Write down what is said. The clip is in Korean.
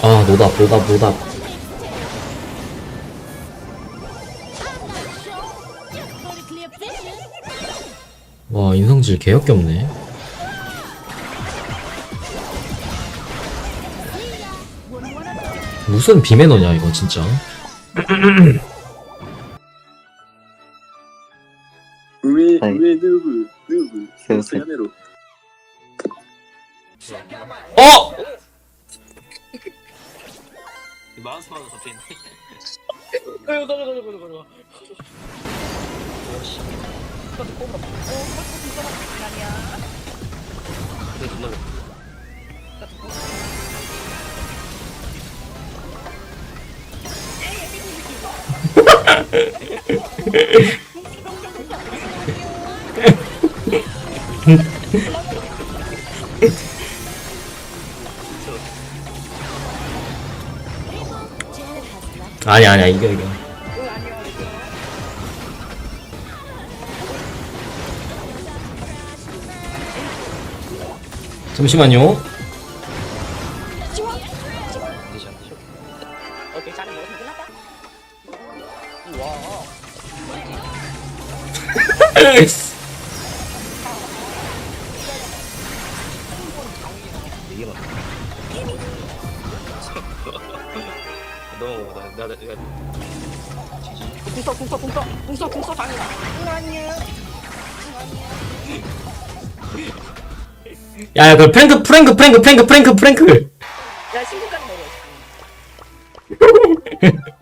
아 노답 노답 노답. 와 인성질 개역겹네. 무슨 비매너냐 이거 진짜. 우에 누브 누브 세세 어! 마우스 잡혀있네 아이고 나가 나가 나가 나가 역시 어? 똑같은 꼼바 아니야 근데 존나 똑 아니 아니야 이겨 이겨 잠시만요 너나나 나, 나, 궁서 궁서 궁서. 궁서 궁서 장이다 응 아니야 야야 그 프랭크 프랭크 프랭크 프랭크 프랭크 프랭크 야 신고까지 먹어